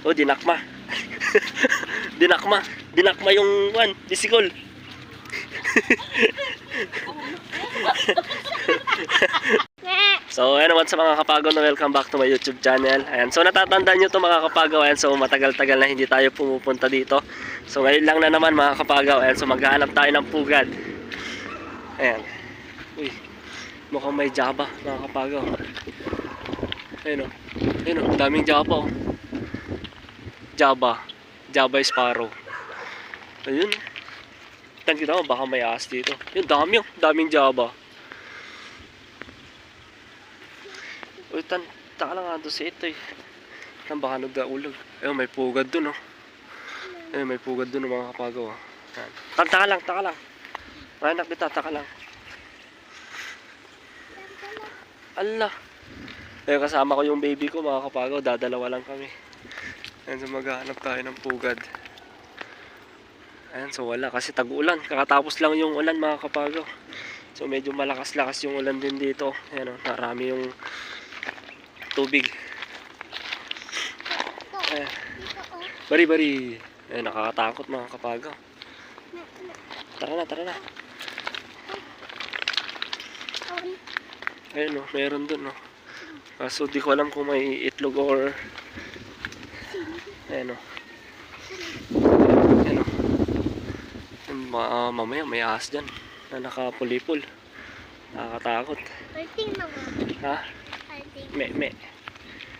Oh, dinakma. dinakma. Dinakma yung one, bisikol. So, ayan naman sa mga kapagaw na welcome back to my YouTube channel. Ayan, so natatandaan nyo to mga kapagaw. Ayan, so matagal-tagal na hindi tayo pumupunta dito. So ngayon lang na naman mga kapagaw. Ayan, so maghahanap tayo ng pugad. Ayan. Uy, mukhang may jaba mga kapagaw. Ayun o. Ayun o, daming jaba o. Jaba. Jaba Sparrow. Ayun. Tan kita mo, baka may aas dito. Yun, dami o. Daming jaba. Uy, tan, taka lang nga doon si ito eh. Tan, baka nagdaulog. Ayun, may pugad dun oh. Ayun, may pugad dun oh, mga kapagaw. oh. Tan, taka lang, taka lang. Anak kita, taka lang. Allah. Ayun, kasama ko yung baby ko mga kapagaw. Dadalawa lang kami. Ayun, so maghahanap tayo ng pugad. Ayan, so wala kasi tag-ulan. Kakatapos lang yung ulan mga kapagaw. So medyo malakas-lakas yung ulan din dito. Ayan o, narami yung tubig. Ayan. Bari, bari. Ayan, nakakatakot mga kapagaw. Tara na, tara na. Ayun o, meron dun o. Kaso di ko alam kung may itlog or... Ayan o. Ayan o. Ayan, ma- mamaya may ahas dyan na nakapulipol. Nakakatakot. Na nga. Ha? Alting. Me, me.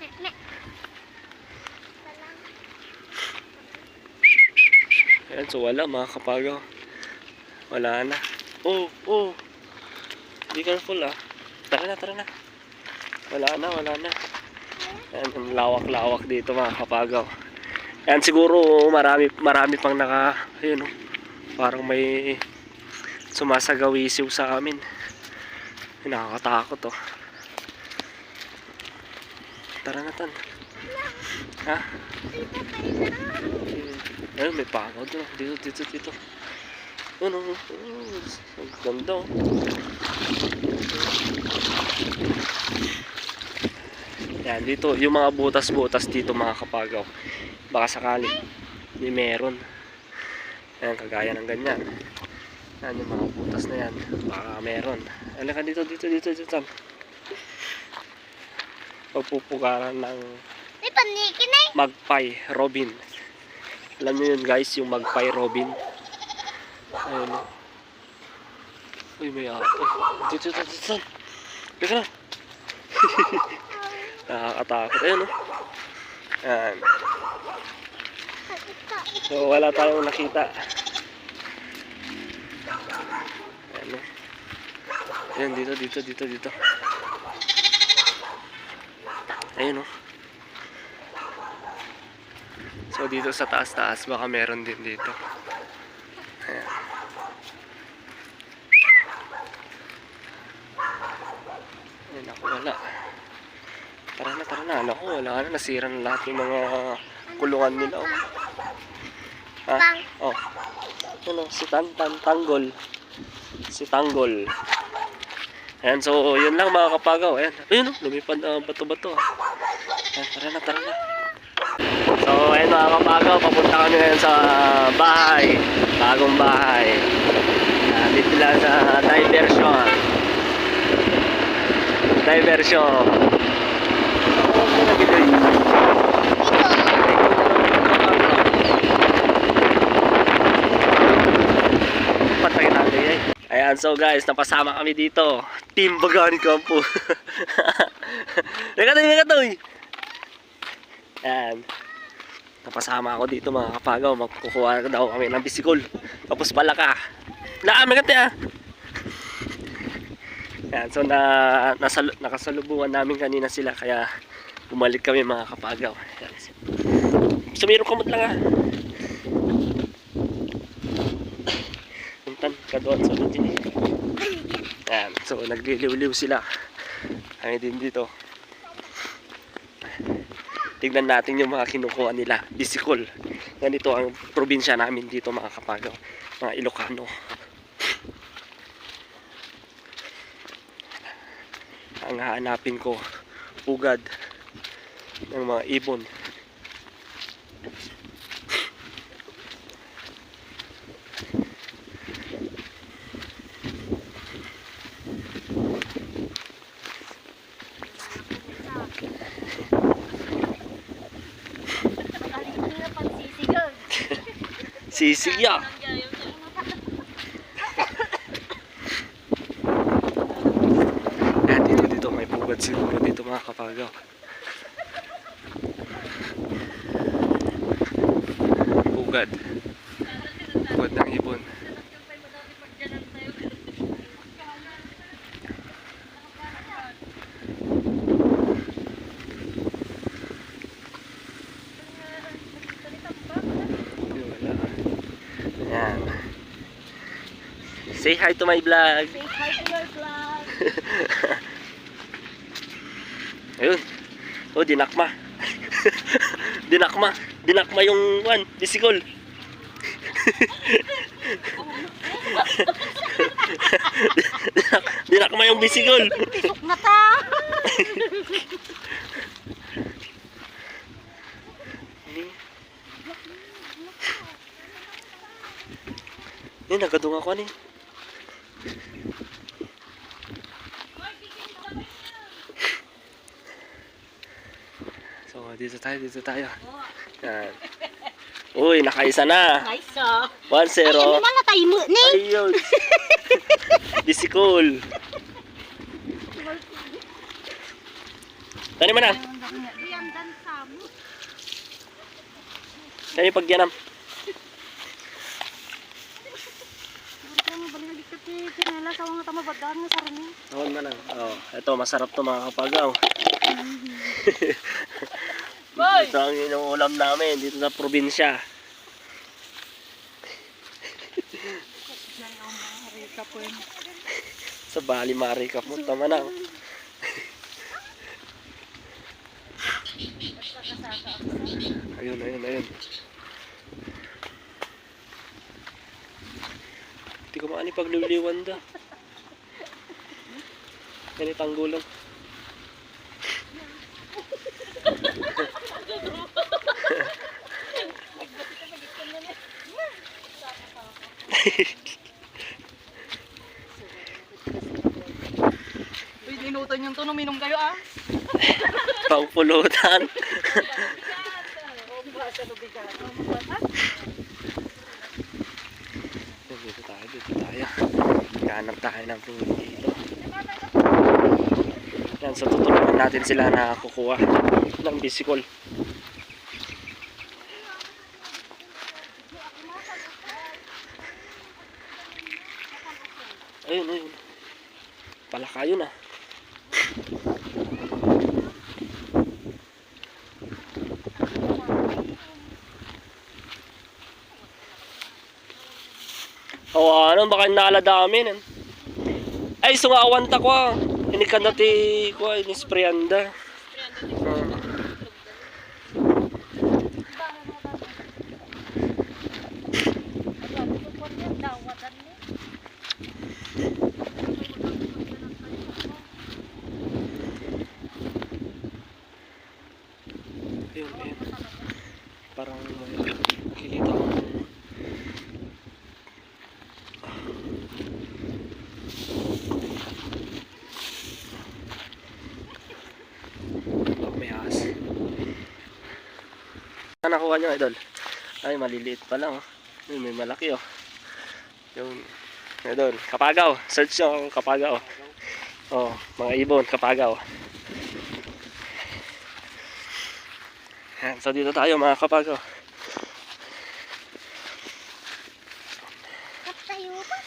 Me, me. Ayan, so wala mga kapagaw. Wala na. Oh, oh. Be careful ah. Tara na, tara na. Wala na, wala na. Ayan, ang lawak-lawak dito mga kapagaw. Ayan, siguro marami, marami pang naka, ayun oh, parang may sumasagawisiw sa amin. Nakakatakot oh. Tara na, tan. Ha? Ayun, may pagaw doon. Dito, dito, dito. Ano? Oh, ang ganda oh. Yan, dito, yung mga butas-butas dito mga kapagaw. Baka sakali, may meron. Yan, kagaya ng ganyan. Yan, yung mga butas na yan. Baka meron. Ano ka dito, dito, dito, dito. Ng May panikin eh. Magpie Robin. Alam niyo yun guys, yung Magpie Robin. Ayun. Uy, may ato. Dito, dito, dito. Dito na. Nakakatakot. Ayun o. Yan. Ito. So, wala tayong nakita. Ayan. Ayan, dito, dito, dito, dito. Ayun o. So, dito sa taas-taas, baka meron din dito. Ayan. Ayan ako, wala. Tara na, tara na. Naku, wala na. Nasira na lahat yung mga kulungan nila. Oh. Ha? Oh. Ano, si Tan Tan Tanggol. Si Tanggol. Ayan, so yun lang mga kapagaw. Ayan, ayun oh, lumipad na bato-bato. ah. Ayan, tara na, tara na. So, ayan mga kapagaw, papunta kami ngayon sa bahay. Bagong bahay. Ayan, dito lang sa diversion. Diversion. Ano na gito yun? Patay natin eh. Ayan, so guys, napasama kami dito. Team Bagani Campo. Teka, teka, Ayan. Napasama ako dito mga kapagaw. Magkukuha daw kami ng bisikol. Tapos pala ka. Laami ka ah. Ayan, so na, nasa, nakasalubungan namin kanina sila. Kaya bumalik kami mga kapagaw. Ayan. Sumiro kamot lang ah. Puntan ka doon sa lodi. Ayan, so nagliliw-liw sila. Kami din dito. Tignan natin yung mga kinukuha nila. Bisikol. Ganito ang probinsya namin dito mga kapagaw. Mga Ilocano. Ang hahanapin ko, ugad ng mga ibon. Sisiya. Yan, dito, dito. May pugad siguro dito mga kapagaw. Pugad. Pugad ng ibon. Wala. Yan. Say hi to my vlog. Say hi to your vlog. Ayun. Oh, dinakma. dinakma. Dinakma yung one, bisikol. Dinak dinakma yung bisikol. Pisok na ta. Eh, nagadung ako ni. So, dito tayo, dito tayo. Yan. Uy, nakaisa na. Ah. 1-0. Ay, ano na tayo mo ni? Ayun. Bisikol. Tani man na. Tani pagyanam. Mo kinela sa mga tamabadaan nga sarami. Nawan man lang. Oh, ito masarap to mga kapagaw. Ito ang inuulam namin dito sa probinsya. sa Bali Mari Kaput naman ang. ayun, ayun, ayun. Hindi ko maani pagliliwan da. Yan tanggulong. Uy, ninutan yung to, uminom kayo ah. Pangpulutan. dito tayo, dito tayo. Hanap tayo ng pingin dito. Yan, so tutulungan natin sila na kukuha ng bisikol. Ayun, ayun. Palaka yun ah. O ano, baka naladami nun. Ay, sungawan ta ko ah. Inikan na ti ko ay nispreyanda. Hmm. Ayun, ayun. Parang may nakikita ko. Oh, may ahas. Ano nakuha nyo, idol? Ay, maliliit pa lang. Oh. Ay, may malaki, oh. Yung, idol, kapagaw. Search nyo kung kapagaw. Oh, mga ibon, kapagaw. Yan, so dito tayo mga kapagaw. Kap tayo pa.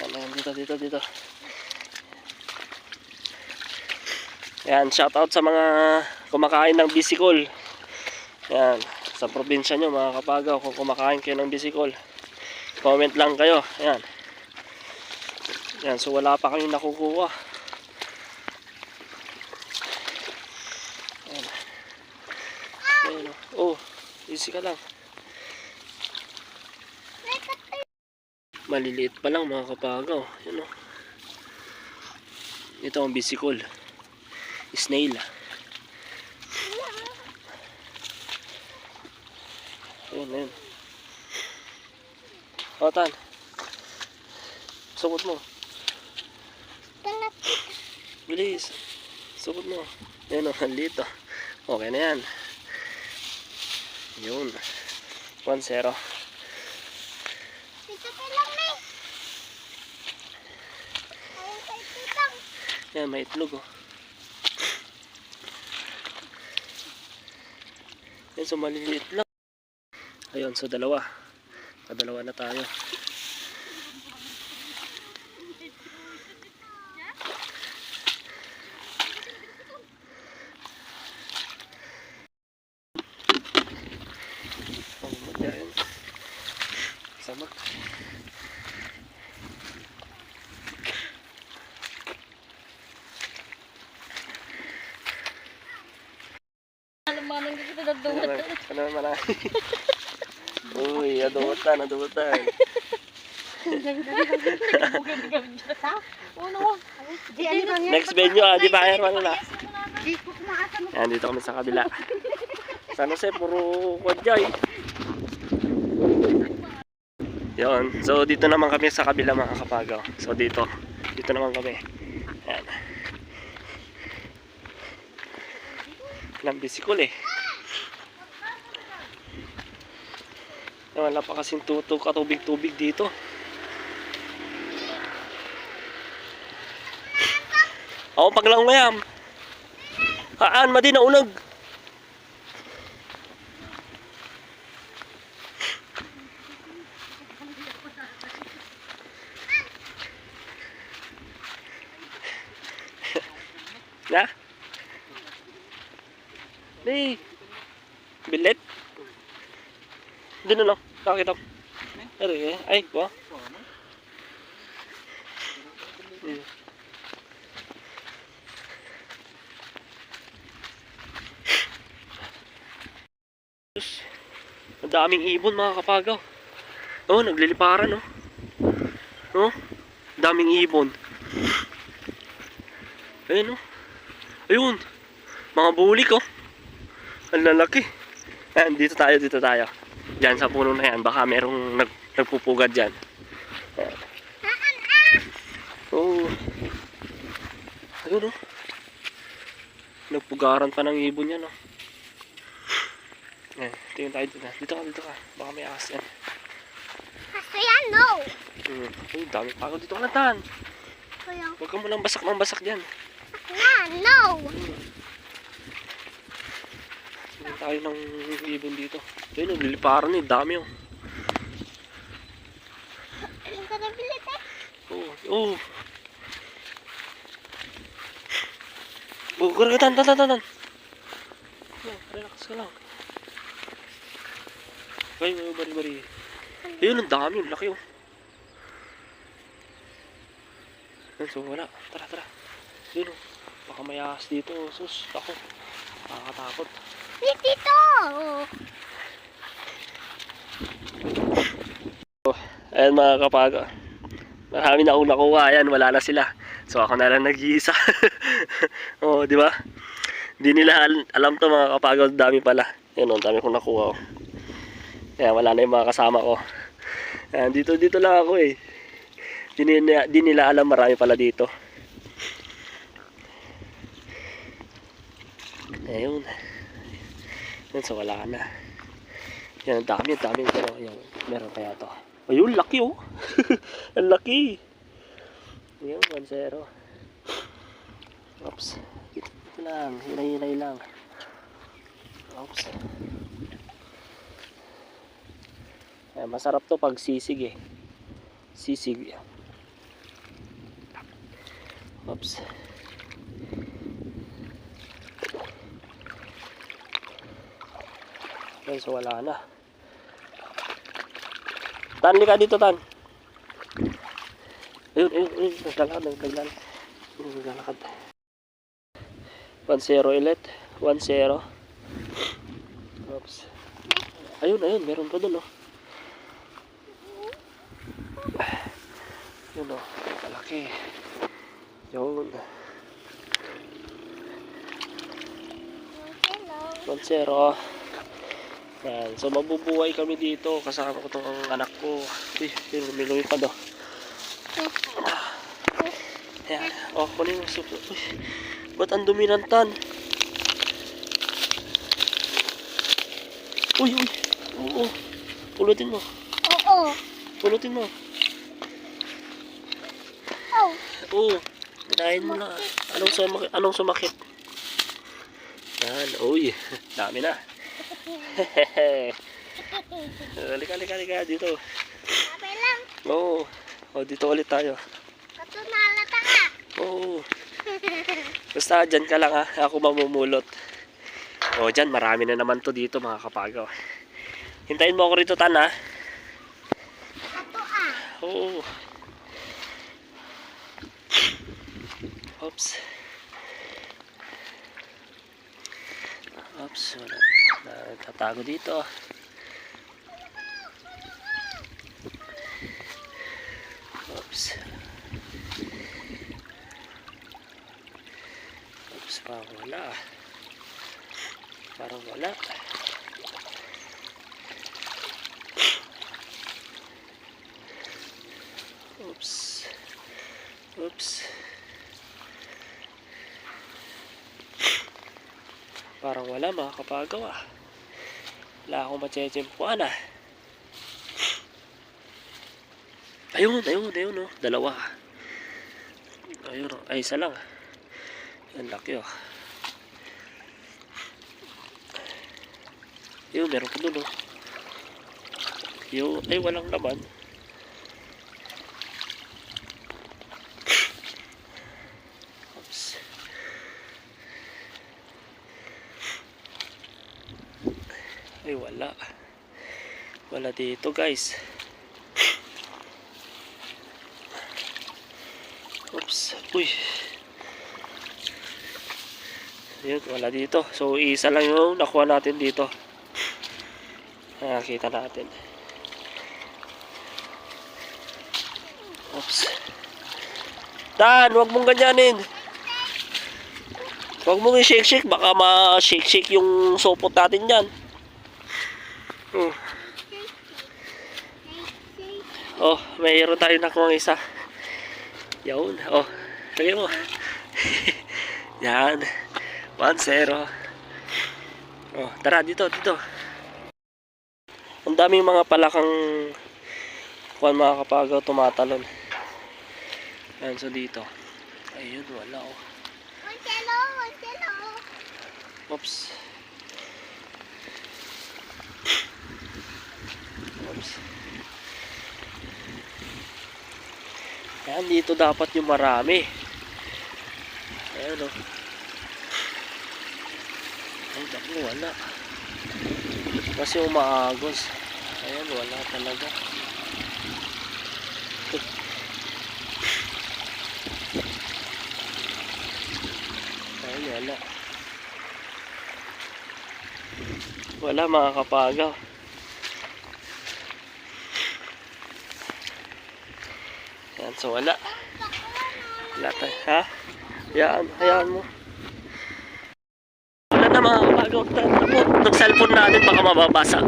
Yan, yan, dito, dito, dito. Yan, shout out sa mga kumakain ng bisikol. Yan, sa probinsya nyo mga kapagaw, kung kumakain kayo ng bisikol. Comment lang kayo. Yan. Yan, so wala pa kayong nakukuha. Yan. Yan, oh, easy ka lang. Maliliit pa lang mga kapagaw. Yan o. Ito ang bisikol. Snail. Ayun, ayun. O, Tan. Sukot mo. Bilis. Sukot mo. Ayun. Ang liit, o. Okay na yan. Yun. 1-0. Dito ka lang, May. Ayun sa itutang. Yan, may itlog, oh. Yan, so maliliit lang. Ayun, so dalawa. Padalawa na tayo. Sama. Alam mo, nang kita Ano naman? Ano naman? Uy, adutan, adutan. Next venue, ah, di ba? Ayan, wala. Di ko kumakasan mo. Yan, dito kami sa kabila. San Jose, puro kwadjay. Yun. So, dito naman kami sa kabila mga kapagaw. So, dito. Dito naman kami. Yan. Ilang bisikul eh. Wala pa kasing tuto katubig-tubig dito. Ako pag lang mayam. Haan, madi na unag. na? Di. Bilet. Di na Kakita. Ano eh? Ay, ko. Ang daming ibon mga kapagaw. Oh, nagliliparan oh. Oh, daming ibon. Ayun oh. Ayun. Mga bulik oh. Ang lalaki. Ayan, dito tayo, dito tayo. Diyan sa puno na yan. Baka merong nag, nagpupugad dyan. Ayan. Oh. Ayun oh. Nagpugaran pa ng ibon yan oh. Ayan, tingin tayo dito. Dito ka, dito ka. Baka may ahas yan. Kasi yan, no. Hmm. Uy, dami pa ako dito ka lang, Tan. Kaya, Huwag ka munang basak ng basak dyan. yan, no. Tingin tayo ng ibon dito. Ayun, nagliliparan eh. Dami oh. Ang karabilit eh. Oo. Oo. Oh, kara tan tan tan tan. Yan, relax ka lang. Ay, may bari bari. Ayun, ang dami, ang laki oh. Yan, so wala. Tara, tara. Ayun oh. Baka may ahas dito. Sus, ako. Nakakatakot. Dito. Ayan mga kapaga. Marami na akong nakuha. Ayan, wala na sila. So ako na lang nag-iisa. oh, di ba? Di nila al- alam to mga kapaga. Dami pala. Ayan, oh, dami kong nakuha. Oh. Ayan, wala na yung mga kasama ko. Ayan, dito, dito lang ako eh. Di nila, nila alam marami pala dito. Ayun. Yan, so wala na. Yan, ang dami, ang dami. Pero, yan, meron kaya to. Ayun, laki oh. ang laki. Ayun, 1-0. Oops. Ito, lang, hinay-hinay lang. Oops. Ayan, masarap to pag sisig eh. Sisig. Oops. Yan, wala na. Tan, ka dito, Tan. Ayun, ayun, ayun. Naglalakad, naglalakad. Naglalakad. 1-0 ulit. 1-0. Oops. Ayun, ayun. Meron pa dun, oh. Yun, oh. Malaki. Yun. Hello. 1-0. Yan. So mabubuhay kami dito. Kasama ko tong anak ko. Uy, may lumipad oh. Yan. Oh, kunin mo. Sup- Uy, ba't ang dumi ng tan? Uy, uy. Oo. Pulutin mo. Oo. Pulutin mo. Oh. Oo. Dinahin mo na. Anong sumakit? Anong sumakit? Yan. Uy. Dami na. Halika, halika, halika. Dito. Sabi lang. Oo. O, dito ulit tayo. Katunalata ka. Oo. Basta dyan ka lang ha. Ako mamumulot. O, dyan. Marami na naman to dito mga kapagaw. Hintayin mo ako rito, Tan, ha? Kato ah. Oo. Oops. Oops. Wala. Nagtatago dito. Oops. Oops. Parang wala. Parang wala. Oops. Oops. Parang wala mga kapagawa. Wala akong machechempuan ah. Ayun, ayun, ayun oh. Dalawa. Ayun oh. Ay, isa lang. Ang laki oh. Ayun, meron pa dun oh. Yun, ay walang laman. Oops. Ay, wala. Wala dito, guys. Oops. Uy. Ayun, wala dito. So, isa lang yung nakuha natin dito. Nakakita natin. Oops. Dan, wag mong ganyanin. Huwag mong i-shake-shake, baka ma-shake-shake yung sopot natin dyan. Hmm. Oh, mayroon tayo nakuha isa. Yun, oh, lagay mo. Yan. 1-0. Oh, tara, dito, dito. Ang daming mga palakang kuan mga kapagaw tumatalon. Yan, so dito. Ayun, wala oh. Montelo, Montelo. Oops. Oops. Yan, dito dapat yung marami. Ayan o. Ay, naku, wala. Kasi umaagos. Ayan, wala talaga. Ay, wala. Wala mga kapagaw. So wala. Wala tayo, ha? Hayaan, hayaan mo. Wala na mga kapagaw. Takbo, ng cellphone natin baka mababasa.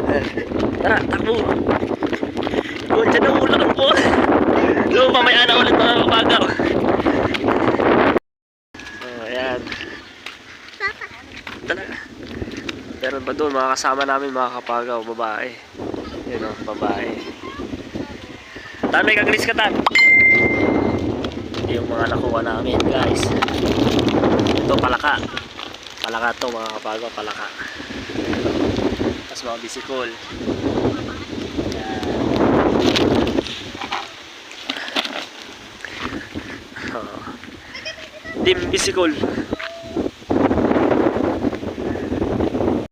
Tara, takbo. Oh, dyan na ulan po. So, mamaya na ulit mga kapagaw. Oh, ayan. Talaga. Meron ba doon mga kasama namin mga kapagaw, babae. Yun o, babae. Tan, may kagris ka tan. Yung mga nakuha namin guys. Ito palaka. Palaka to mga kapagaw, palaka. Tapos mga bisikol. Oh. Team bisikol.